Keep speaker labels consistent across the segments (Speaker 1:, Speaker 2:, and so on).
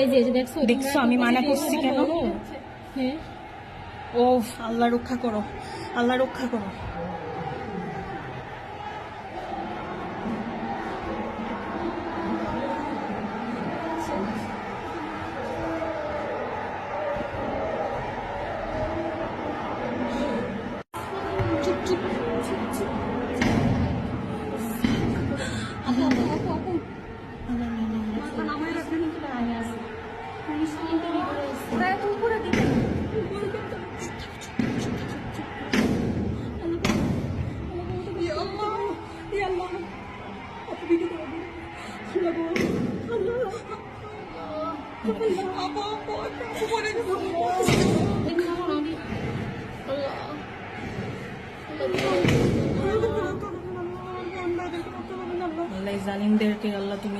Speaker 1: এই যে দেখছ
Speaker 2: দেখছ আমি মানা করছি কেন?
Speaker 1: হ্যাঁ।
Speaker 2: ও আল্লাহ রক্ষা করো আল্লাহ রক্ষা করো। আল্লাহ। জালিমদেরকে আল্লাহ তুমি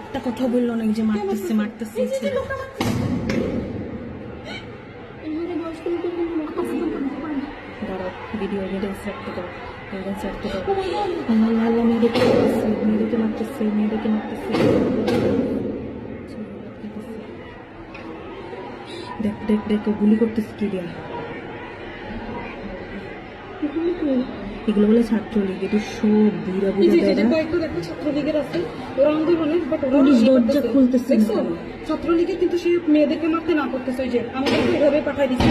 Speaker 2: একটা কথা বলল না এই যে মারতেছে মারতেছে ভিডিও ভিডিও ছাড়তে দাও আল্লাহ আল্লাহ মেয়েদেরকে মারতেছে মেয়েদেরকে মারতেছে মেয়েদেরকে মারতেছে দেখ দেখ দেখ গুলি করতেছে কি দিয়া এগুলো বলে ছাত্রলীগ এটা সব বুড়া
Speaker 3: কয়েকটা ছাত্রলীগের আছে ওরা বাট ওরা
Speaker 2: দরজা খুলতেছে
Speaker 3: ছাত্রলীগের কিন্তু সে মেয়েদেরকে মারতে না করতেছে ওই যে আমাদেরকে এভাবে পাঠাই দিচ্ছে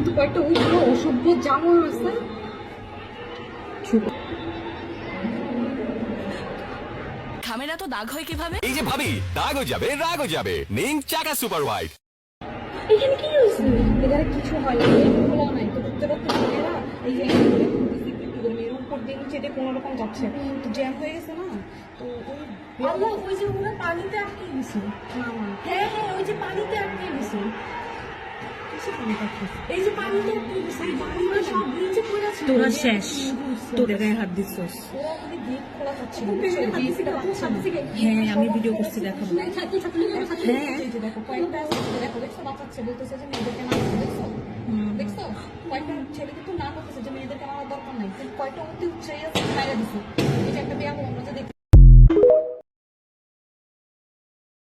Speaker 3: কিন্তু কয়েকটা উগ্র অসভ্য জানো আছে।
Speaker 2: চুপ
Speaker 4: তো দাগ হয় কীভাবে?
Speaker 5: এই যে ভাবি দাগও যাবে রাগও যাবে। নিন চাকা সুপার হোয়াইট
Speaker 1: এখানে কি হয়েছে?
Speaker 3: এখানে কিছু হয় না খোলা নাই। তো ঢুকতে ঢুকতে মেয়েরা এই যে মেয়ের উপর দিয়ে নিচে দিয়ে কোনো রকম যাচ্ছে। তো জ্যাম হয়ে গেছে না? তো ওই
Speaker 1: আল্লাহ ওই যে ওরা পানিতে আটকে গেছে। হ্যাঁ হ্যাঁ ওই যে পানিতে আটকে গেছে।
Speaker 2: তোরা শেষ। তোদের গায়ে হাত
Speaker 3: যাচ্ছে
Speaker 2: হ্যাঁ আমি ভিডিও করছি দেখাবো হ্যাঁ।
Speaker 3: দেখছ বাচ্চাচ্ছে বলতেছে যে না করতেছে যে মেয়েদেরকে মারার দরকার নাই। কয়েকটা অতি আছে বাইরে দিছে।